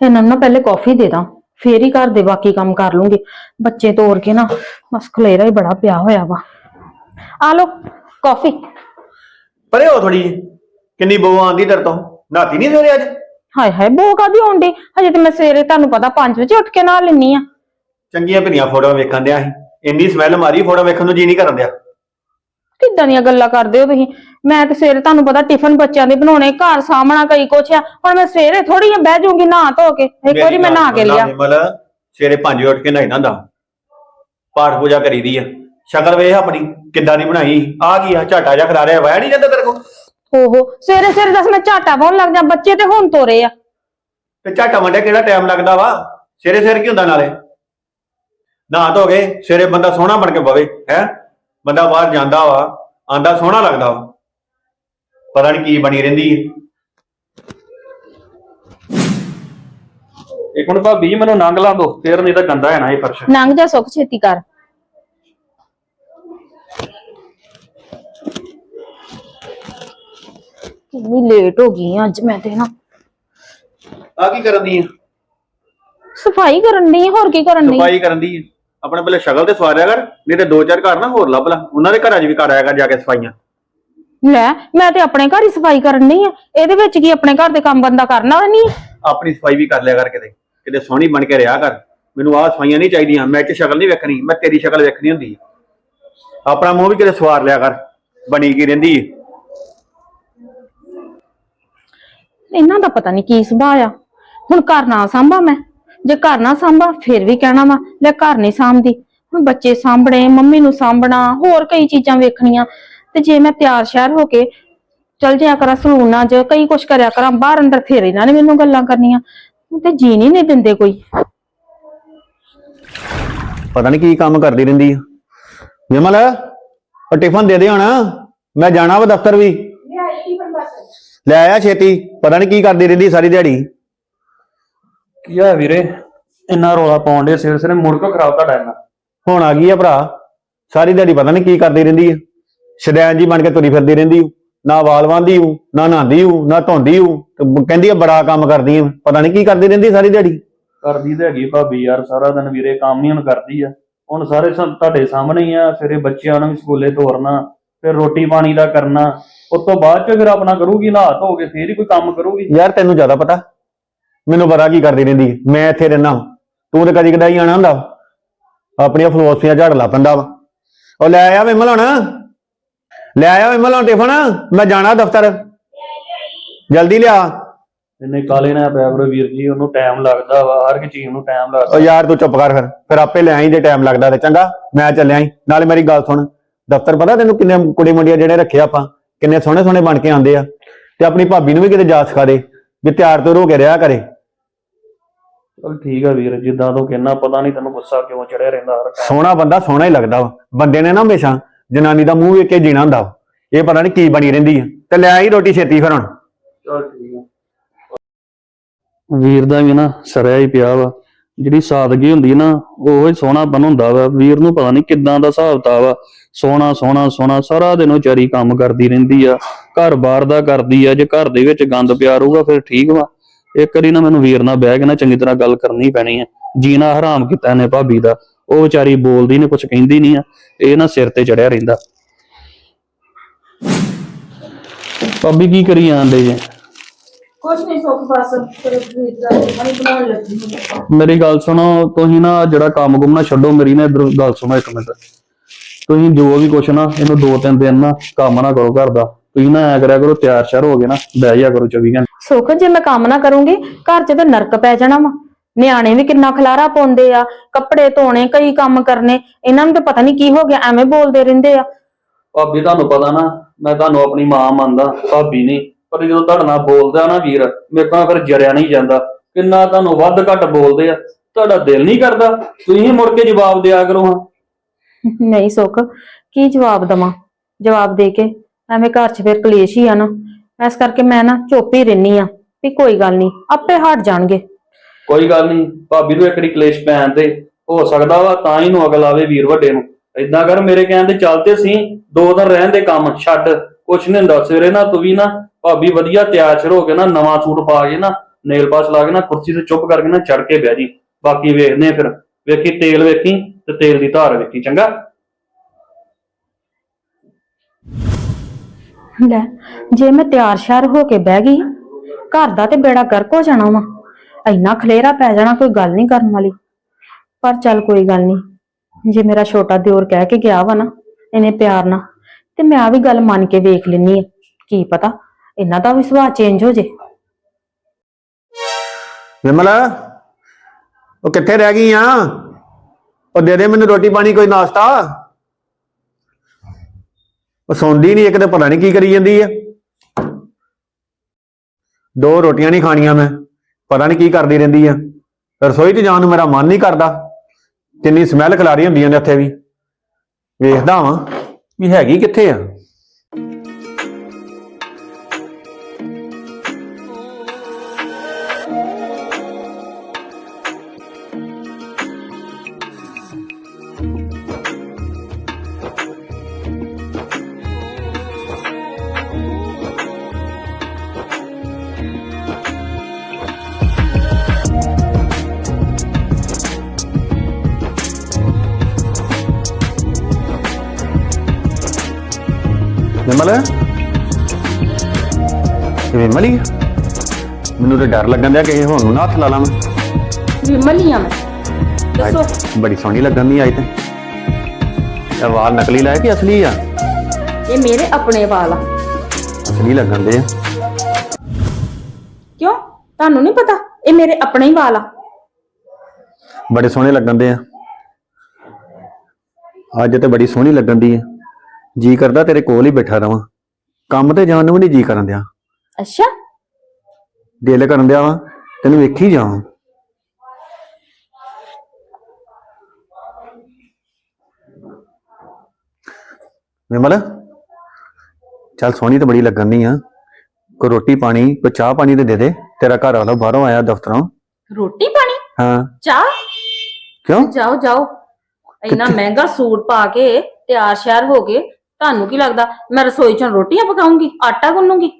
ਇਹਨਾਂ ਨੂੰ ਨਾ ਪਹਿਲੇ ਕਾਫੀ ਦੇ ਦਾਂ ਫੇਰ ਹੀ ਘਰ ਦੇ ਬਾਕੀ ਕੰਮ ਕਰ ਲੂੰਗੀ। ਬੱਚੇ ਤੋਰ ਕੇ ਨਾ ਬਸ ਖਲੇਰਾ ਹੀ ਬੜਾ ਪਿਆ ਹੋਇਆ ਵਾ। ਆ ਲੋ ਕਾਫੀ ਪਰੇ ਹੋ ਥੋੜੀ ਕਿੰਨੀ ਬਹੂ ਆਂਦੀ ਤੇਰੇ ਤੋਂ? ਨਾਤੀ ਨਹੀਂ ਸਵੇਰੇ ਅੱਜ? ਹਾਏ ਹਾਏ ਬੋ ਕਾਦੀ ਆਉਂਦੀ ਹਜੇ ਤੇ ਮੈਂ ਸਵੇਰੇ ਤੁਹਾਨੂੰ ਪਤਾ 5 ਵਜੇ ਉੱਠ ਕੇ ਨਹਾ ਲੈਣੀ ਆ। ਚੰਗੀਆਂ ਭਰੀਆਂ ਫੋਟੋਆਂ ਵੇਖਣ ਦਿਆ ਸੀ। ਇੰਨੀ ਸਮੈਲ ਮਾਰੀ ਫੋਟੋ ਵੇਖਣ ਨੂੰ ਜੀ ਨਹੀਂ ਕਰਨ ਦਿਆ। ਕਿੱਦਾਂ ਦੀਆਂ ਗੱਲਾਂ ਕਰਦੇ ਹੋ ਤੁਸੀਂ? ਮੈਂ ਤੇ ਸਵੇਰੇ ਤੁਹਾਨੂੰ ਪਤਾ ਟਿਫਨ ਬੱਚਿਆਂ ਦੇ ਬਣਾਉਣੇ ਘਰ ਸਾਹਮਣਾ ਕਈ ਕੁਛ ਆ। ਹੁਣ ਮੈਂ ਸਵੇਰੇ ਥੋੜੀ ਜਿਹੀ ਬਹਿ ਜਾਊਂਗੀ ਨਹਾ ਧੋ ਕੇ। ਇੱਕ ਵਾਰੀ ਮੈਂ ਨਹਾ ਕੇ ਲਿਆ। ਮਤਲਬ ਸਵੇਰੇ 5 ਵਜੇ ਉੱਠ ਕੇ ਨਹਾਈ ਨਾ ਹੁੰਦਾ। ਪਾਠ ਪੂਜਾ ਕਰੀਦੀ ਆ। ਸ਼ਕਲ ਵੇਖ ਆਪਣੀ ਕਿੱਦਾਂ ਦੀ ਬਣਾਈ ਆ ਕੀ ਆ ਝਾਟਾ ਜਿਹਾ ਖਲਾ ਰਿਹਾ ਵਾਇਆ ਨਹੀਂ ਜਾਂਦਾ ਤੇਰੇ ਕੋਲ? ਓਹੋ ਸਵੇਰੇ ਸਵੇਰੇ ਦੱਸ ਮੈਂ ਝਾਟਾ ਪਾਉਣ ਲੱਗ ਜਾ ਬੱਚੇ ਤੇ ਹੁਣ ਤੋਰੇ ਆ। ਤੇ ਝਾਟਾ ਵੰਡਿਆ ਕਿਹੜਾ ਟਾਈਮ ਲੱਗਦਾ ਵਾ? ਸਵੇਰੇ ਸਵੇਰੇ ਕੀ ਹੁੰਦਾ ਨਾਲੇ? ਨਹਾ ਧੋ ਕੇ ਸਵੇਰੇ ਬੰਦਾ ਸੋਹਣਾ ਬਣ ਕੇ ਪਵੇ ਹੈ? ਬੰਦਾ ਬਾਹਰ ਜਾਂਦਾ ਵਾ ਆਂਦਾ ਸੋਹਣਾ ਲੱਗਦਾ ਵਾ। ਪਤਾ ਨਹੀਂ ਕੀ ਬਣੀ ਰਹਿੰਦੀ ਹੈ ਇੱਕ ਮਿੰਟ ਭਾਬੀ ਜੀ ਮੈਨੂੰ ਨੰਗ ਲਾ ਦੋ। ਫੇਰ ਨਹੀਂ ਤਾਂ ਗੰਦਾ ਹੈ ਨਾ ਇਹ ਫਰਸ਼। ਲੰਘ ਜਾ ਸੁੱਖ ਛੇਤੀ ਕਰ। ਕਿੰਨੀ ਲੇਟ ਹੋ ਗਈ ਆਂ ਅੱਜ ਮੈਂ ਤੇ ਨਾ। ਆ ਕੀ ਕਰਨ ਦੀ ਹੈ ਸਫ਼ਾਈ ਕਰਨ ਦੀ ਹੋਰ ਕੀ ਕਰਨ ਦੀ? ਸਫ਼ਾਈ ਕਰਨ ਦੀ ਹੈ ਆਪਣੇ ਪਹਿਲੇ ਸ਼ਕਲ ਤੇ ਸਵਾਰਿਆ ਕਰ ਨਹੀਂ ਤੇ ਦੋ ਚਾਰ ਘਰ ਨਾ ਹੋਰ ਲੱਭ ਲਾ। ਉਹਨਾਂ ਦੇ ਘਰਾਂ 'ਚ ਵੀ ਘਰ ਆਇਆ ਕਰ ਜਾ ਕੇ ਸਫਾਈਆਂ। ਲੈ ਮੈਂ ਤੇ ਆਪਣੇ ਘਰ ਹੀ ਸਫ਼ਾਈ ਕਰਨ ਦੀ ਆ। ਇਹਦੇ ਵਿੱਚ ਕੀ ਆਪਣੇ ਘਰ ਦੇ ਕੰਮ ਬੰਦਾ ਕਰਨਾ ਨਹੀਂ? ਆਪਣੀ ਸਫ਼ਾਈ ਵੀ ਕਰ ਲਿਆ ਕਰ ਕਿਤੇ। ਕਿਤੇ ਸੋਹਣੀ ਬਣ ਕੇ ਰਿਹਾ ਕਰ। ਮੈਨੂੰ ਆਹ ਸਫਾਈਆਂ ਨਹੀਂ ਚਾਹੀਦੀਆਂ ਮੈਂ ਚ ਸ਼ਕਲ ਨਹੀਂ ਵੇਖਣੀ ਮੈਂ ਤੇਰੀ ਸ਼ਕਲ ਵੇਖਣੀ ਹੁੰਦੀ ਹੈ ਆਪਣਾ ਮੂੰਹ ਵੀ ਕਿਤੇ ਸਵਾਰ ਲਿਆ ਕਰ ਬਣੀ ਕੀ ਰਹਿੰਦੀ ਹੈ ਇਹਨਾਂ ਦਾ ਪਤਾ ਨਹੀਂ ਕੀ ਸੁਭਾਅ ਆ। ਹੁਣ ਘਰ ਨਾ ਸਾਂਭਾ ਮੈਂ। ਜੇ ਘਰ ਨਾ ਸਾਂਭਾ ਫਿਰ ਵੀ ਕਹਿਣਾ ਵਾ ਲੈ ਘਰ ਨਹੀਂ ਸਾਂਭਦੀ। ਹੁਣ ਬੱਚੇ ਸਾਂਭਣੇ ਮੰਮੀ ਨੂੰ ਸਾਂਭਣਾ ਹੋਰ ਕਈ ਚੀਜ਼ਾਂ ਵੇਖਣੀਆਂ। ਤੇ ਜੇ ਮੈਂ ਤਿਆਰ ਸ਼ਿਆਰ ਹੋ ਕੇ ਚਲ ਜਾਇਆ ਕਰਾਂ ਸਲੂਨਾਂ 'ਚ ਕਈ ਕੁਛ ਕਰਿਆ ਕਰਾਂ ਬਾਹਰ ਅੰਦਰ ਫਿਰ ਇਹਨਾਂ ਨੇ ਮੈਨੂੰ ਗੱਲਾਂ ਕਰਨੀਆਂ। ਹੁਣ ਤੇ ਜੀਣ ਹੀ ਨਹੀਂ ਦਿੰਦੇ ਕੋਈ। ਪਤਾ ਨਹੀਂ ਕੀ ਕੰਮ ਕਰਦੀ ਰਹਿੰਦੀ ਹੈ ਵਿਮਲ ਉਹ ਟਿਫਨ ਦੇ ਦੇ ਹੁਣ। ਮੈਂ ਜਾਣਾ ਵਾ ਦਫ਼ਤਰ ਵੀ। ਲੈ ਆਇਆ ਛੇਤੀ। ਪਤਾ ਨਹੀਂ ਕੀ ਕਰਦੀ ਰਹਿੰਦੀ ਸਾਰੀ ਦਿਹਾੜੀ। ਕੀ ਆ ਵੀਰੇ? ਇੰਨਾ ਰੋਲਾ ਪਾਉਣ ਦੇ ਸਿਰ ਸਿਰੇ ਮੁੜ ਕੇ ਖਰਾਬ ਤੁਹਾਡਾ ਇੰਨਾ? ਹੁਣ ਆ ਗਈ ਆ ਭਰਾ ਸਾਰੀ ਦਿਹਾੜੀ ਪਤਾ ਨਹੀਂ ਕੀ ਕਰਦੀ ਰਹਿੰਦੀ ਹੈ ਸ਼ਦੈਨ ਜੀ ਬਣ ਕੇ ਤੁਰੀ ਫਿਰਦੀ ਰਹਿੰਦੀ ਹੂੰ ਨਾ ਵਾਲ ਵਾਂਦੀ ਹੂੰ ਨਾ ਨਹਾਉਂਦੀ ਹੂੰ ਨਾ ਧੋਂਦੀ ਹੂੰ ਕਹਿੰਦੀ ਆ ਬੜਾ ਕੰਮ ਕਰਦੀ ਹਾਂ ਪਤਾ ਨਹੀਂ ਕੀ ਕਰਦੀ ਰਹਿੰਦੀ ਸਾਰੀ ਦਿਹਾੜੀ। ਕਰਦੀ ਤੇ ਹੈਗੀ ਭਾਬੀ ਯਾਰ ਸਾਰਾ ਦਿਨ ਵੀਰੇ ਕੰਮ ਹੀ ਹੁਣ ਕਰਦੀ ਆ। ਹੁਣ ਸਾਰੇ ਤੁਹਾਡੇ ਸਾਹਮਣੇ ਹੀ ਆ ਸਵੇਰੇ ਬੱਚਿਆਂ ਨੂੰ ਵੀ ਸਕੂਲੇ ਤੋਰਨਾ ਫਿਰ ਰੋਟੀ ਪਾਣੀ ਦਾ ਕਰਨਾ। ਉਸ ਤੋਂ ਬਾਅਦ ਚ ਫਿਰ ਆਪਣਾ ਕਰੂਗੀ ਨਹਾ ਧੋ ਕੇ ਫੇਰ ਹੀ ਕੋਈ ਕੰਮ ਕਰੂਗੀ। ਯਾਰ ਤੈਨੂੰ ਜ਼ਿਆਦਾ ਪਤਾ ਮੈਨੂੰ ਪਤਾ ਕੀ ਕਰਦੀ ਰਹਿੰਦੀ ਹੈ। ਮੈਂ ਇੱਥੇ ਰਹਿਣਾ ਤੂੰ ਤੇ ਕਦੀ ਕਦਾਈ ਆਣਾ ਹੁੰਦਾ। ਆਪਣੀਆਂ ਫਲੋਸੀਆਂ ਝਾੜ ਲਾ ਪੈਂਦਾ ਵਾ। ਉਹ ਲੈ ਆਇਆ ਵਿਮਲ ਹੁਣ। ਲੈ ਆਇਆ ਵਿਮਲ ਹੁਣ ਟਿਫਨ ਮੈਂ ਜਾਣਾ ਦਫ਼ਤਰ। ਜਲਦੀ ਲਿਆ। ਇੰਨੇ ਕਾਲੇ ਨਾ ਪਿਆ ਕਰੋ ਵੀਰ ਜੀ ਉਹਨੂੰ ਟਾਈਮ ਲੱਗਦਾ ਵਾ। ਹਰ ਇੱਕ ਚੀਜ਼ ਨੂੰ ਟਾਈਮ ਉਹ ਲੱਗਦਾ ਯਾਰ ਤੂੰ ਚੁੱਪ ਕਰ ਫਿਰ। ਫਿਰ ਆਪੇ ਲੈ ਆਈ ਜੇ ਟਾਈਮ ਲੱਗਦਾ ਤੇ ਚੰਗਾ। ਮੈਂ ਚੱਲਿਆ ਈ। ਨਾਲੇ ਮੇਰੀ ਗੱਲ ਸੁਣ। ਦਫ਼ਤਰ ਪਤਾ ਤੈਨੂੰ ਕਿੰਨੇ ਕੁੜੀ ਮੁੰਡਿਆਂ ਜਿਹੜੇ ਰੱਖੇ ਆਪਾਂ? ਕਿੰਨੇ ਸੋਹਣੇ ਸੋਹਣੇ ਬਣ ਕੇ ਆਉਂਦੇ ਆ। ਤੇ ਆਪਣੀ ਭਾਬੀ ਨੂੰ ਵੀ ਕਿਤੇ ਜਾ ਸਿਖਾ ਦੇ। ਵੀ ਤਿਆਰ ਤੋਂ ਹੋ ਕੇ ਰਿਹਾ ਕਰੇ। ਚਲ ਠੀਕ ਆ ਵੀਰ ਜਿੱਦਾਂ ਤੋਂ ਕਹਿਣਾ ਪਤਾ ਨਹੀਂ ਤੈਨੂੰ ਗੁੱਸਾ ਕਿਉਂ ਚੜਿਆ ਰਹਿੰਦਾ ਹਰ ਸੋਹਣਾ ਬੰਦਾ ਸੋਹਣਾ ਹੀ ਲੱਗਦਾ ਵਾ। ਬੰਦੇ ਨੇ ਨਾ ਹਮੇਸ਼ਾ ਜਨਾਨੀ ਦਾ ਮੂੰਹ ਵੇਖ ਕੇ ਜੀਣਾ ਹੁੰਦਾ ਵਾ। ਇਹ ਪਤਾ ਨਹੀਂ ਕੀ ਬਣੀ ਰਹਿੰਦੀ ਆ। ਤੇ ਲੈ ਆਈ ਰੋਟੀ ਛੇਤੀ ਫਿਰ ਹੁਣ। ਚਲ ਠੀਕ ਆ। ਵੀਰ ਦਾ ਵੀ ਨਾ ਸਰਿਆ ਹੀ ਪਿਆ ਵਾ। ਜਿਹੜੀ ਸਾਦਗੀ ਹੁੰਦੀ ਨਾ ਉਹ ਹੀ ਸੋਹਣਾ ਬਣ ਹੁੰਦਾ ਵਾ। ਵੀਰ ਨੂੰ ਪਤਾ ਨਹੀਂ ਕਿੱਦਾਂ ਦਾ ਹਿਸਾਬ ਤਾ ਵਾ ਸੋਹਣਾ ਸੋਹਣਾ ਸੋਹਣਾ ਸਾਰਾ ਦਿਨ ਉਹ ਚਾਰੀ ਕੰਮ ਕਰਦੀ ਰਹਿੰਦੀ ਆ। ਘਰ ਬਾਰ ਦਾ ਕਰਦੀ ਆ। ਜੇ ਘਰ ਦੇ ਵਿੱਚ ਗੰਦ ਪਿਆ ਰਹੂਗਾ ਫਿਰ ਠੀਕ ਵਾ। ਇੱਕ ਵਾਰੀ ਨਾ ਮੈਨੂੰ ਵੀਰ ਨਾਲ ਬਹਿ ਕੇ ਨਾ ਚੰਗੀ ਤਰ੍ਹਾਂ ਗੱਲ ਕਰਨੀ ਪੈਣੀ ਆ ਜੀਣਾ ਹਰਾਮ ਕੀਤਾ ਇਹਨੇ ਭਾਬੀ ਦਾ। ਉਹ ਵਿਚਾਰੀ ਬੋਲਦੀ ਨੇ ਕੁਝ ਕਹਿੰਦੀ ਨਹੀਂ ਆ। ਇਹ ਨਾ ਸਿਰ ਤੇ ਚੜਿਆ ਰਹਿੰਦਾ। ਭਾਬੀ ਕੀ ਕਰੀ ਜਾਂਦੇ ਜੇ? ਕੁਛ ਨਹੀਂ ਸੁੱਖ ਬਸ ਤੇਰੇ ਵੀਰ ਦਾ ਪਾਣੀ ਬਣਾਉਣ ਲੱਗੀ ਮੇਰੀ ਗੱਲ ਸੁਣੋ ਤੁਸੀਂ ਨਾ ਜਿਹੜਾ ਕੰਮ ਨਾ ਛੱਡੋ ਮੇਰੀ ਨਾ ਇਧਰ ਗੱਲ ਸੁਣੋ ਇੱਕ ਮਿੰਟ। ਤੁਸੀਂ ਜੋ ਵੀ ਕੁਛ ਨਾ ਇਹਨੂੰ ਦੋ ਤਿੰਨ ਦਿਨ ਨਾ ਕੰਮ ਨਾ ਕਰੋ ਘਰ ਦਾ। ਤੁਸੀਂ ਨਾ ਐ ਕਰਿਆ ਕਰੋ ਤਿਆਰ ਸ਼ਿਆਰ ਹੋ ਗਏ ਨਾ ਬਹਿ ਜਾ ਕਰੋ 24 ਘੰਟੇ। ਸੁੱਖ ਜੇ ਮੈਂ ਕੰਮ ਨਾ ਕਰੂੰਗੀ ਘਰ 'ਚ ਤਾਂ ਨਰਕ ਪੈ ਜਾਣਾ ਵਾ। ਨਿਆਣੇ ਵੀ ਕਿੰਨਾ ਖਲਾਰਾ ਪਾਉਂਦੇ ਆ ਕੱਪੜੇ ਧੋਣੇ ਕਈ ਕੰਮ ਕਰਨੇ ਇਹਨਾਂ ਨੂੰ ਤਾਂ ਪਤਾ ਨਹੀਂ ਕੀ ਹੋ ਗਿਆ ਐਵੇਂ ਬੋਲਦੇ ਰਹਿੰਦੇ ਆ। ਭਾਬੀ ਤੁਹਾਨੂੰ ਪਤਾ ਨਾ ਮੈਂ ਤੁਹਾਨੂੰ ਆਪਣੀ ਮਾਂ ਮੰਨਦਾ ਭਾਬੀ ਨਹੀਂ ਪਰ ਜਦੋਂ ਤੁਹਾਡੇ ਨਾਲ ਬੋਲਦਾ ਨਾ ਵੀਰ ਮੇਰੇ ਤੋਂ ਫਿਰ ਜਰਿਆ ਨਹੀਂ ਜਾਂਦਾ। ਕਿੰਨਾ ਤੁਹਾਨੂੰ ਵੱਧ ਘੱਟ ਬੋਲਦੇ ਆ। ਤੁਹਾਡਾ ਦਿਲ ਨਹੀਂ ਕਰਦਾ। ਤੁਸੀਂ ਮੁੜ ਕੇ ਜਵਾਬ ਦਿਆ ਕਰੋ ਹਾਂ। ਨਹੀਂ ਸੁੱਖ ਕੀ ਜਵਾਬ ਦਵਾਂ? ਜਵਾਬ ਦੇ ਕੇ ਐਵੇਂ ਘਰ 'ਚ ਫਿਰ ਕਲੇਸ਼ ਹੀ ਆ ਨਾ। ਇਸ ਕਰਕੇ ਮੈਂ ਨਾ ਚੁੱਪ ਹੀ ਰਹਿਨੀ ਆ ਵੀ ਕੋਈ ਗੱਲ ਨਹੀਂ, ਆਪੇ ਹਟ ਜਾਣਗੇ। ਕੋਈ ਗੱਲ ਨਹੀਂ, ਭਾਬੀ ਨੂੰ ਇੱਕ ਕਲੇਸ਼ ਪੈਣ ਤੇ ਹੋ ਸਕਦਾ ਵਾ ਤਾਂ ਹੀ ਨੂੰ ਅਗਲ ਆਵੇ ਵੀਰ ਵੱਡੇ ਨੂੰ। ਏਦਾਂ ਕਰ, ਮੇਰੇ ਕਹਿਣ ਤੇ ਚੱਲਤੇ ਸੀ, ਦੋ ਦਿਨ ਰਹਿਣ ਦੇ ਕੰਮ, ਛੱਡ, ਕੁਛ ਨਹੀਂ ਹੁੰਦਾ, ਸਵੇਰੇ ਨਾ ਤੂੰ ਵੀ ਨਾ ਭਾਬੀ ਵਧੀਆ ਤਿਆਰ ਸ਼ੁਰੂ ਹੋ ਕੇ ਨਾ ਨਵਾਂ ਸੂਟ ਪਾ ਕੇ ਨਾ ਨੇਲ ਪਾਸ ਲਾ ਕੇ ਨਾ ਕੁਰਸੀ ਤੇ ਚੁੱਪ ਕਰਕੇ ਨਾ ਚੜ ਕੇ ਬਹਿ ਜੀ। ਬਾਕੀ ਵੇਖਦੇ ਆ ਫਿਰ, ਵੇਖੀ ਤੇਲ ਵੇਖੀ ਤੇ ਤੇਲ ਦੀ ਧਾਰ ਵੇਖੀ, ਚੰਗਾ? ਲੈ, ਜੇ ਮੈਂ ਤਿਆਰ ਸ਼ਿਆਰ ਹੋ ਕੇ ਬਹਿ ਗਈ, ਘਰ ਦਾ ਤੇ ਬੇੜਾ ਗਰਕ ਹੋ ਜਾਣਾ ਵਾ। ਇੰਨਾ ਖਲੇਰਾ ਪੈ ਜਾਣਾ ਕੋਈ ਗੱਲ ਨਹੀਂ ਕਰਨ ਵਾਲੀ। ਪਰ ਚੱਲ ਕੋਈ ਗੱਲ ਨਹੀਂ, ਜੇ ਮੇਰਾ ਛੋਟਾ ਦਿਓਰ ਕਹਿ ਕੇ ਗਿਆ ਵਾ ਨਾ, ਇਹਨੇ ਪਿਆਰ ਨਾਲ, ਤੇ ਮੈਂ ਆ ਵੀ ਗੱਲ ਮੰਨ ਕੇ ਵੇਖ ਲੈਣੀ ਆ। ਕੀ ਪਤਾ, ਇਹਨਾਂ ਦਾ ਵੀ ਸੁਭਾਅ ਚੇਂਜ ਹੋ ਜੇ। ਵਿਮਲ, ਉਹ ਕਿੱਥੇ ਰਹਿ ਗਈ ਆ? ਉਹ ਦੇ ਦੇ ਮੈਨੂੰ ਰੋਟੀ ਪਾਣੀ ਕੋਈ ਨਾਸ਼ਤਾ। ਉਹ ਸੌਂਦੀ ਨਹੀਂ ਇੱਕ ਤੇ ਪਤਾ ਨਹੀਂ ਕੀ ਕਰੀ ਜਾਂਦੀ ਆ। ਦੋ ਰੋਟੀਆਂ ਨਹੀਂ ਖਾਣੀਆਂ ਮੈਂ, ਪਤਾ ਨਹੀਂ ਕੀ ਕਰਦੀ ਰਹਿੰਦੀ ਆ। ਰਸੋਈ 'ਚ ਜਾਣ ਨੂੰ ਮੇਰਾ ਮਨ ਨਹੀਂ ਕਰਦਾ, ਕਿੰਨੀ ਸਮੈਲ ਖਿਲਾਰੀ ਹੁੰਦੀਆਂ ਨੇ ਉੱਥੇ ਵੀ। ਵੇਖਦਾ ਵਾਂ ਵੀ ਹੈਗੀ ਕਿੱਥੇ ਆ। ਵਿਮਲ ਇਹ ਵਿਮਲ ਹੀ ਆ? ਮੈਨੂੰ ਤਾਂ ਡਰ ਲੱਗਣ ਦਿਆ ਕਿ ਹੁਣ ਨੂੰ ਨਾ ਹੱਥ ਲਾ ਲਾਂ ਮੈਂ। ਵਿਮਲੀਆਂ ਮੈਂ ਦੱਸੋ ਅੱਜ ਬੜੀ ਸੋਹਣੀ ਲੱਗਣ ਦੀ ਆਈ ਤੇ। ਇਹ ਵਾਲ ਨਕਲੀ ਲਾਇਆ ਕਿ ਅਸਲੀ ਆ? ਇਹ ਮੇਰੇ ਆਪਣੇ ਵਾਲ ਆ। ਅਸਲੀ ਲੱਗਣ ਦੇ ਆ। ਕਿਉਂ? ਤੁਹਾਨੂੰ ਨਹੀਂ ਪਤਾ? ਇਹ ਮੇਰੇ ਆਪਣੇ ਹੀ ਵਾਲ ਆ। ਬੜੇ ਸੋਹਣੇ ਲੱਗਣ ਦੇ ਆ। ਅੱਜ ਤੇ ਬੜੀ ਸੋਹਣੀ ਲੱਗਣ ਦੀ ਆ। ਜੀ ਕਰਦਾ ਤੇਰੇ ਕੋਲ ਹੀ ਬੈਠਾ ਰਵਾਂ। ਕੰਮ ਤੇ ਜਾਣ ਨੂੰ ਵੀ ਨਹੀਂ ਜੀ ਕਰਨ ਦਿਆ। ਅੱਛਾ। ਦਿਲ ਕਰਨ ਦਿਆ ਵਾ ਤੈਨੂੰ ਵੇਖੀ ਜਾਵਾਂ। ਵਿਮਲ ਚੱਲ ਸੋਹਣੀ ਤਾਂ ਬੜੀ ਲੱਗਣ ਦੀ ਆ। ਕੋਈ ਰੋਟੀ ਪਾਣੀ ਕੋਈ ਚਾਹ ਪਾਣੀ ਤੇ ਦੇ ਦੇ। ਤੇਰਾ ਘਰ ਵਾਲਾ ਬਾਹਰੋਂ ਆਇਆ ਦਫ਼ਤਰੋਂ। ਰੋਟੀ ਪਾਣੀ? ਹਾਂ। ਚਾਹ? ਕਿਉਂ? ਜਾਓ ਜਾਓ। ਇੰਨਾ? ਮਹਿੰਗਾ ਸੂਟ ਪਾ ਕੇ ਤਿਆਰ ਸ਼ਿਆਰ ਹੋ ਕੇ ਤੁਹਾਨੂੰ ਕੀ ਲੱਗਦਾ? ਮੈਂ ਰਸੋਈ ਚੋਂ ਰੋਟੀਆਂ ਪਕਾਉਂਗੀ ਆਟਾ ਗੁੰਨੂਗੀ?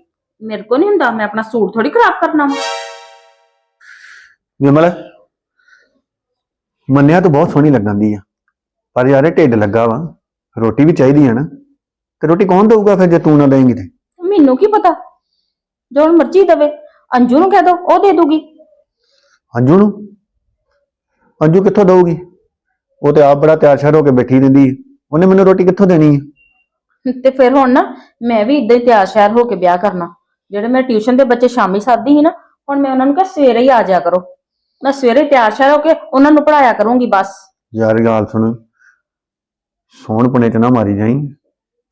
ਮੇਰੇ ਕੋ ਨਹੀਂ ਹੁੰਦਾ ਮੈਂ ਆਪਣਾ ਸੂਟ ਥੋੜੀ ਖਰਾਬ ਕਰਨਾ ਵਾ। ਵਿਮਲ ਮੰਨਿਆ ਤਾਂ ਬਹੁਤ ਸੋਹਣੀ ਲੱਗਣ ਦੀ ਆ। ਪਰ ਯਾਰ ਇਹ ਢਿੱਡ ਲੱਗਾ ਵਾ। ਰੋਟੀ ਵੀ ਚਾਹੀਦੀ ਆ ਨਾ। ਤੇ ਰੋਟੀ ਕੌਣ ਦਊਗਾ ਫਿਰ ਜੇ ਤੂੰ ਨਾ ਦੇਂਗੀ ਤੇ? ਮੈਨੂੰ ਕੀ ਪਤਾ? ਜੋ ਮਰਜ਼ੀ ਦਵੇ ਅੰਜੂ ਨੂੰ ਕਹਿ ਦੋ ਉਹ ਦੇ ਦੂਗੀ। ਅੰਜੂ ਨੂੰ? ਅੰਜੂ ਕਿੱਥੋਂ ਦਊਗੀ? ਉਹ ਤੇ ਆਪ ਬੜਾ ਤਿਆਰ ਸ਼ਿਆਰ ਹੋ ਕੇ ਬੈਠੀ ਰਹਿੰਦੀ। ਉਹਨੇ ਮੈਨੂੰ ਰੋਟੀ ਕਿੱਥੋਂ ਦੇਣੀ ਹੈ ਤੇ ਫਿਰ ਹੁਣ ਨਾ ਮੈਂ ਵੀ ਇਦਾਂ ਹੀ ਤਿਆਰ ਸ਼ਿਆਰ ਹੋ ਕੇ ਵਿਆਹ ਕਰਨਾ। ਜਿਹੜੇ ਮੇਰੇ ਟਿਊਸ਼ਨ ਦੇ ਬੱਚੇ ਸ਼ਾਮੀ ਸਾਦੀ ਸੀ ਨਾ ਹੁਣ ਮੈਂ ਉਹਨਾਂ ਨੂੰ ਕਿਹਾ ਸਵੇਰੇ ਹੀ ਆ ਜਾਇਆ ਕਰੋ। ਮੈਂ ਸਵੇਰੇ ਤਿਆਰ ਸ਼ਿਆਰ ਹੋ ਕੇ ਉਹਨਾਂ ਨੂੰ ਪੜਾਇਆ ਕਰੂੰਗੀ ਬਸ। ਯਾਰ ਗੱਲ ਸੁਣ। ਸੋਹਣ ਪੁਣੇ ਚ ਨਾ ਮਾਰੀ ਜਾਈ।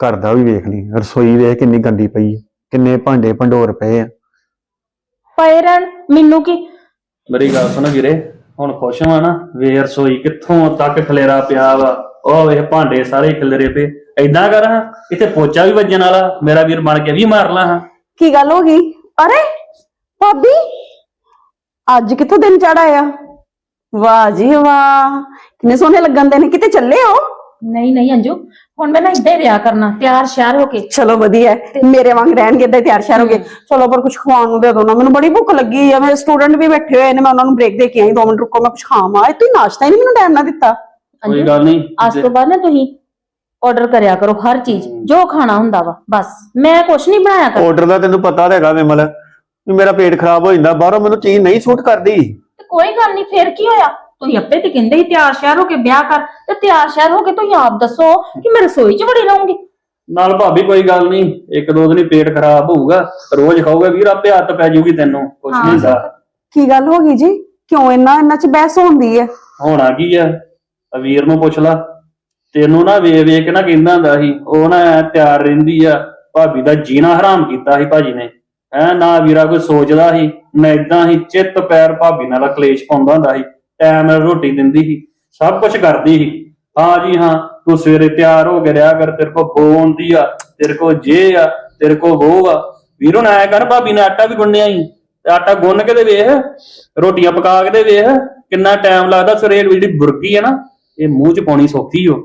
ਘਰ ਦਾ ਵੀ ਵੇਖ ਲਈ। ਰਸੋਈ ਵੇਖ ਕਿੰਨੀ ਗੰਦੀ ਪਈ ਹੈ ਕਿੰਨੇ ਭਾਂਡੇ ਭੰਡੋਰ ਪਏ ਆ। ਪਏ ਰਹਿਣ। ਮੈਨੂੰ ਕੀ? ਮੇਰੀ ਗੱਲ ਸੁਣ ਵੀਰੇ। ਹੁਣ ਖੁਸ਼ ਹਾਂ ਨਾ। ਵੇ ਰਸੋਈ ਕਿੱਥੋਂ ਤੱਕ ਖਲੇਰਾ ਪਿਆ ਵਾ। ਉਹ ਵੇਖ ਭਾਂਡੇ ਸਾਰੇ ਖਿਲਰੇ ਪਏ। ਐਦਾਂ ਕਰ ਹਾਂ ਇੱਥੇ ਪੋਚਾ ਵੀ ਵੱਜਣ ਵਾਲਾ ਮੇਰਾ ਵੀਰ ਬਣ ਕੇ ਵੀ ਮਾਰ ਲਾ ਹਾਂ। ਕੀ ਗੱਲ ਹੋ ਗਈ? ਅਰੇ ਭਾਬੀ ਅੱਜ ਕਿੱਥੋਂ ਦਿਨ ਚੜ ਆਇਆ? ਵਾਹ ਜੀ ਵਾਹ ਕਿੰਨੇ ਸੋਹਣੇ ਲੱਗਣ ਦੇ ਨੇ ਕਿਤੇ ਚੱਲੇ ਹੋ? ਨਹੀਂ ਨਹੀਂ ਅੰਜੂ ਹੁਣ ਮੈਂ ਨਾ ਇੱਦਾਂ ਹੀ ਰਿਆ ਕਰਨਾ ਤਿਆਰ ਸ਼ਿਆਰ ਹੋ ਕੇ। ਚਲੋ ਵਧੀਆ ਹੈ। ਮੇਰੇ ਵਾਂਗ ਰਹਿਣਗੇ ਏਦਾਂ ਹੀ ਤਿਆਰ ਸ਼ਿਆਰ ਹੋ ਗਏ ਚਲੋ ਪਰ ਕੁਝ ਖਵਾਉਣ ਨੂੰ ਦੇ ਦੋ ਨਾ ਮੈਨੂੰ ਬੜੀ ਭੁੱਖ ਲੱਗੀ ਆ ਮੇਰੇ ਸਟੂਡੈਂਟ ਵੀ ਬੈਠੇ ਹੋਏ ਨੇ ਮੈਂ ਉਹਨਾਂ ਨੂੰ ਬ੍ਰੇਕ ਦੇ ਕੇ ਆਈ 2 ਮਿੰਟ ਰੁਕੋ ਮੈਂ ਕੁਝ ਖਾਵਾਂ। ਇਹ ਤੁਸੀਂ ਨਾਸ਼ਤਾ ਹੀ ਨਹੀਂ ਮੈਨੂੰ ਟਾਈਮ ਨਾਲ ਦਿੱਤਾ। ਕੋਈ ਅੰਜੂ ਗੱਲ ਨਹੀਂ ਅੱਜ ਤੋਂ ਬਾਅਦ ਨਾ ਤੁਸੀਂ ਆਰਡਰ ਕਰਿਆ ਕਰੋ ਹਰ ਚੀਜ਼ ਜੋ ਖਾਣਾ ਹੁੰਦਾ ਵਾ ਬਸ। ਮੈਂ ਕੁਛ ਨਹੀਂ ਬਣਾਇਆ ਕਰ ਆਰਡਰ ਦਾ ਤੈਨੂੰ ਪਤਾ ਤਾਂ ਹੈਗਾ ਵਿਮਲ ਵੀ ਮੇਰਾ ਪੇਟ ਖਰਾਬ ਹੋ ਜਾਂਦਾ ਬਾਹਰੋਂ ਮੈਨੂੰ ਚੀਜ਼ ਨਹੀਂ ਸੂਟ ਕਰਦੀ। ਤੇ ਕੋਈ ਗੱਲ ਨਹੀਂ ਫੇਰ ਕੀ ਹੋਇਆ? ਤੁਸੀਂ ਆਪੇ ਤੇ ਕਹਿੰਦੇ ਸੀ ਤਿਆਰ ਸ਼ਿਆਰ ਹੋ ਕੇ ਵਿਆਹ ਕਰ ਤੇ ਤਿਆਰ ਸ਼ਿਆਰ ਹੋ ਕੇ ਤੁਸੀਂ ਆਪ ਦੱਸੋ ਕਿ ਮੈਂ ਰਸੋਈ 'ਚ ਵੜੀ ਰਹੂੰਗੀ। ਨਾਲ ਭਾਬੀ ਕੋਈ ਗੱਲ ਨਹੀਂ ਇੱਕ ਦੋ ਦਿਨ ਹੀ ਪੇਟ ਖਰਾਬ ਹੋਊਗਾ ਰੋਜ਼ ਖਾਓਗੇ ਵੀਰ ਆਪੇ ਹੱਥ ਪੈ ਜਾਊਗੀ ਤੈਨੂੰ ਕੁਛ ਹਾਂ, ਨਹੀਂ ਹੁੰਦਾ। ਕੀ ਗੱਲ ਹੋ ਗਈ ਜੀ? ਕਿਉਂ ਇੰਨਾ ਇੰਨਾ ਚ ਬਹਿਸ ਹੁੰਦੀ ਹੈ ਹੋਣਾ ਕੀ ਆ? ਆ ਵੀਰ ਨੂੰ ਪੁੱਛ ਲਾ। ਤੈਨੂੰ ਨਾ ਵੇ ਵੇ ਕੇ ਨਾ ਕਹਿੰਦਾ ਹੁੰਦਾ ਸੀ, ਉਹ ਨਾ ਐਂ ਤਿਆਰ ਰਹਿੰਦੀ ਆ, ਭਾਬੀ ਦਾ ਜੀਣਾ ਹਰਾਮ ਕੀਤਾ ਸੀ ਭਾਜੀ ਨੇ। ਹੈ, ਨਾ ਵੀਰਾ ਕੋਈ ਸੋਚਦਾ ਸੀ, ਨਾ ਇਦਾਂ ਹੀ ਚਿੱਤ ਪੈਰ ਭਾਬੀ ਨਾਲ ਕਲੇਸ਼ ਪਾਉਂਦਾ ਹੁੰਦਾ ਸੀ ਟਾਈਮ ਨਾਲ ਰੋਟੀ ਦਿੰਦੀ ਸੀ, ਸਭ ਕੁਝ ਕਰਦੀ ਸੀ। ਹਾਂ ਜੀ ਹਾਂ, ਤੂੰ ਸਵੇਰੇ ਤਿਆਰ ਹੋ ਕੇ ਰਿਹਾ ਕਰ, ਤੇਰੇ ਕੋ ਬੋ ਆਉਂਦੀ ਆ, ਤੇਰੇ ਕੋ ਜੇ ਆ, ਤੇਰੇ ਕੋ ਉਹ ਆ। ਵੀਰੋ ਨਾ ਆਇਆ ਕਰ, ਭਾਬੀ ਨੇ ਆਟਾ ਵੀ ਗੁੰਨਿਆ ਸੀ, ਤੇ ਆਟਾ ਗੁੰਨ ਕੇ ਤੇ ਵੇਖ, ਰੋਟੀਆਂ ਪਕਾ ਕੇ ਤੇ ਵੇਖ, ਕਿੰਨਾ ਟਾਈਮ ਲੱਗਦਾ ਸਵੇਰੇ ਜਿਹੜੀ ਬੁਰਕੀ ਆ ਨਾ, ਇਹ ਮੂੰਹ 'ਚ ਪਾਉਣੀ ਸੌਖੀ ਓ।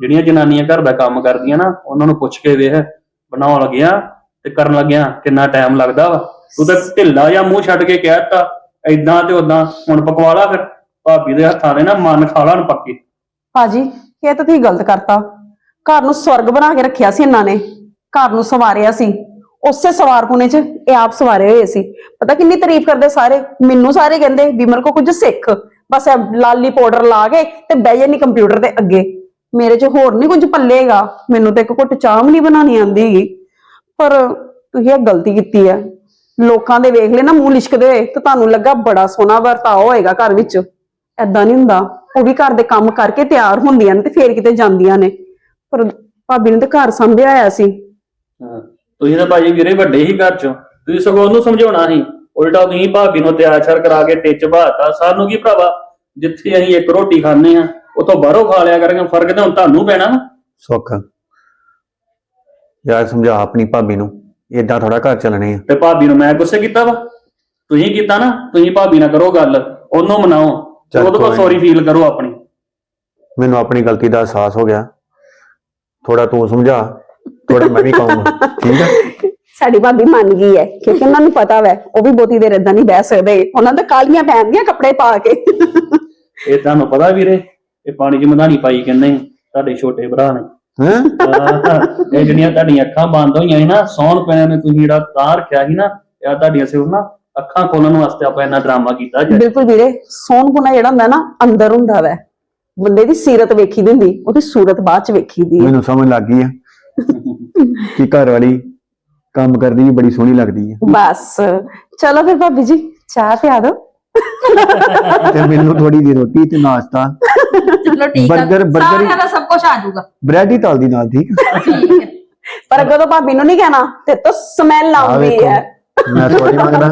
ਜਿਹੜੀਆਂ ਜਨਾਨੀਆਂ ਘਰ ਦਾ ਕੰਮ ਕਰਦੀਆਂ ਨਾ, ਉਹਨਾਂ ਨੂੰ ਪੁੱਛ ਕੇ ਵੇਖ, ਬਣਾਉਣ ਲੱਗਿਆ ਤੇ ਕਰਨ ਲੱਗਿਆ, ਕਿੰਨਾ ਟਾਈਮ ਲੱਗਦਾ ਵਾ। ਤੂੰ ਤਾਂ ਢਿੱਲਾ ਜਾਂ ਮੂੰਹ ਛੱਡ ਕੇ ਕਹਿਤਾ ਏਦਾਂ ਤੇ ਉਦਾਂ ਹੁਣ ਪਕਵਾਲਾ ਫਿਰ, ਭਾਬੀ ਦੇ ਹੱਥਾਂ ਦੇ ਨਾ ਮਨ ਖਾਲਾ ਨੂੰ ਪੱਕੇ। ਭਾਜੀ, ਇਹ ਤਾਂ ਤੁਸੀਂ ਗਲਤ ਕਰਤਾ। ਘਰ ਨੂੰ ਸਵਰਗ ਬਣਾ ਕੇ ਰੱਖਿਆ ਸੀ ਇਹਨਾਂ ਨੇ। ਘਰ ਨੂੰ ਸਵਾਰਿਆ ਸੀ। ਉਸੇ ਸਵਾਰਪੁਣੇ 'ਚ ਇਹ ਆਪ ਸਵਾਰੇ ਹੋਏ ਸੀ। ਪਤਾ ਕਿੰਨੀ ਤਾਰੀਫ ਕਰਦੇ ਸਾਰੇ? ਮੈਨੂੰ ਸਾਰੇ ਕਹਿੰਦੇ ਵਿਮਲ ਕੋ ਕੁਝ ਸਿੱਖ। ਬਸ ਲਾਲੀ ਪਾਊਡਰ ਲਾ ਕੇ ਤੇ ਬਹਿ ਜਾਨੀ ਕੰਪਿਊਟਰ ਦੇ ਅੱਗੇ। ਮੇਰੇ 'ਚ ਹੋਰ ਨਹੀਂ ਕੁਝ ਪੱਲੇਗਾ ਮੈਨੂੰ ਤੇ ਇੱਕ ਘੁੱਟ ਚਾਹ ਵੀ ਨਹੀਂ ਬਣਾਉਣੀ ਆਉਂਦੀ ਪਰ ਤੁਸੀਂ ਇਹ ਗਲਤੀ ਕੀਤੀ ਹੈ। ਲੋਕਾਂ ਦੇ ਵੇਖ ਲੈ ਨਾ ਮੂੰਹ ਲਿਸ਼ਕਦੇ ਹੋਏ ਤੇ ਤੁਹਾਨੂੰ ਲੱਗਾ ਬੜਾ ਸੋਹਣਾ ਵਰਤਾਓ ਹੋਏਗਾ ਘਰ ਵਿੱਚ। ਐਦਾਂ ਨਹੀਂ ਹੁੰਦਾ। ਉਹ ਵੀ ਘਰ ਦੇ ਕੰਮ ਕਰਕੇ ਤਿਆਰ ਹੁੰਦੀਆਂ ਨੇ ਤੇ ਫੇਰ ਕਿਤੇ ਜਾਂਦੀਆਂ ਨੇ। ਪਰ ਭਾਬੀ ਨੇ ਤੇ ਘਰ ਸੰਭਿਆ ਆਇਆ ਸੀ। ਹਾਂ, ਤੁਸੀਂ ਤਾਂ ਭਾਜੀ ਵੀਰੇ ਵੱਡੇ ਹੀ ਘਰ ਚੋਂ। ਤੁਸੀਂ ਸਗੋਂ ਉਹਨੂੰ ਸਮਝਾਉਣਾ ਸੀ। ਉਲਟਾ ਤੁਸੀਂ ਭਾਬੀ ਨੂੰ ਤਿਆਰ ਸ਼ਰ ਕਰਾ ਕੇ ਟਿੱਚ ਬਾਤਾ ਸਾਨੂੰ ਕੀ ਭਰਾਵਾ? ਜਿੱਥੇ ਅਸੀਂ ਇੱਕ ਰੋਟੀ ਖਾਂਦੇ ਆ ਉਥੋਂ ਬਾਹਰੋਂ ਖਾ ਲਿਆ ਕਰਾਂਗੇ ਫ਼ਰਕ ਤਾਂ ਹੁਣ ਤੁਹਾਨੂੰ ਪੈਣਾ ਨਾ ਸੁੱਖ। ਯਾਰ ਸਮਝਾ ਆਪਣੀ ਭਾਬੀ ਨੂੰ ਏਦਾਂ ਥੋੜਾ ਘਰ ਚੱਲਣੇ ਆ। ਤੇ ਭਾਬੀ ਨੂੰ ਮੈਂ ਗੁੱਸੇ ਕੀਤਾ ਵਾ? ਤੁਸੀਂ ਕੀਤਾ ਨਾ ਤੁਸੀਂ ਭਾਬੀ ਨਾਲ ਕਰੋ ਗੱਲ ਉਹਨੂੰ ਮਨਾਓ ਤੇ ਚੱਲ ਉਹਦੇ ਕੋਲ ਕੋਈ ਸੌਰੀ ਫੀਲ ਕਰੋ ਆਪਣੀ। ਮੈਨੂੰ ਆਪਣੀ ਗਲਤੀ ਦਾ ਅਹਿਸਾਸ ਹੋ ਗਿਆ। ਥੋੜਾ ਤੂੰ ਸਮਝਾ ਥੋੜਾ ਮੈਂ ਵੀ ਕਹੂੰਗਾ ਠੀਕ ਹੈ ਸਾਡੀ ਭਾਬੀ ਮੰਨ ਗਈ ਹੈ ਕਿਉਂਕਿ ਉਹਨਾਂ ਨੂੰ ਪਤਾ ਵੈ ਉਹ ਵੀ ਬਹੁਤੀ ਦੇਰ ਏਦਾਂ ਨਹੀਂ ਬਹਿ ਸਕਦੇ। ਉਹਨਾਂ ਦੇ ਕਾਲੀਆਂ ਪੈਣਗੀਆਂ ਕੱਪੜੇ ਪਾ ਕੇ। ਇਹ ਤੁਹਾਨੂੰ ਪਤਾ ਵੀਰੇ ਇਹ ਪਾਣੀ 'ਚ ਮਧਾਣੀ ਪਾਈ ਕਹਿੰਦੇ ਤੁਹਾਡੇ ਛੋਟੇ ਭਰਾ ਨੇ। ਹੈਂ? ਆਹ, ਇਹ ਜਿਹੜੀਆਂ ਤੁਹਾਡੀਆਂ ਅੱਖਾਂ ਬੰਦ ਹੋਈਆਂ ਸੀ ਨਾ ਸੌਣ ਪੈਣ ਨੇ ਤੁਸੀਂ ਜਿਹੜਾ ਤਾਂ ਰੱਖਿਆ ਸੀ ਨਾ ਇਹ ਤੁਹਾਡੀਆਂ ਸਿਰ ਨਾ ਅੱਖਾਂ ਖੋਲਣ ਵਾਸਤੇ ਆਪਾਂ ਇੰਨਾ ਡਰਾਮਾ ਕੀਤਾ ਜੀ ਬਿਲਕੁਲ ਵੀਰੇ ਸੋਹਣਪੁਣਾ ਜਿਹੜਾ ਹੁੰਦਾ ਨਾ ਅੰਦਰ ਹੁੰਦਾ ਵੈ। ਬੰਦੇ ਦੀ ਸੀਰਤ ਵੇਖੀ ਦੀ ਹੁੰਦੀ ਉਹਦੀ ਸੂਰਤ ਬਾਅਦ ਚ ਵੇਖੀ ਦੀ ਹੈ। ਮੈਨੂੰ ਸਮਝ ਲੱਗ ਗਈ ਆ ਕਿ ਘਰ ਵਾਲੀ ਕੰਮ ਕਰਦੀ ਵੀ ਬੜੀ ਸੋਹਣੀ ਲੱਗਦੀ ਆ। ਬਸ ਚਲੋ ਫਿਰ ਭਾਬੀ ਜੀ ਚਾਹ ਪਿਆ ਦਿਓ। ਤੇ ਮੈਨੂੰ ਥੋੜੀ ਜਿਹੀ ਰੋਟੀ ਤੇ ਨਾਸ਼ਤਾ। ਚਲੋ ਠੀਕ ਆ। burger ਹੀ- ਸਾਰਿਆਂ ਦਾ ਸਭ ਕੁਝ ਆ ਜਾਊਗਾ। ਬ੍ਰੈਡ ਹੀ ਤਲਦੀ ਨਾਲ ਠੀਕ ਆ? ਠੀਕ ਹੈ। ਪਰ ਅੱਗੋਂ ਤੋਂ ਭਾਬੀ ਨੂੰ ਨਹੀਂ ਕਹਿਣਾ ਤੇ ਤਾਂ ਸਮੈਲ ਆਉਂਦੀ ਹੈ। ਮੈਂ ਸੌਰੀ ਮੰਗਦਾ।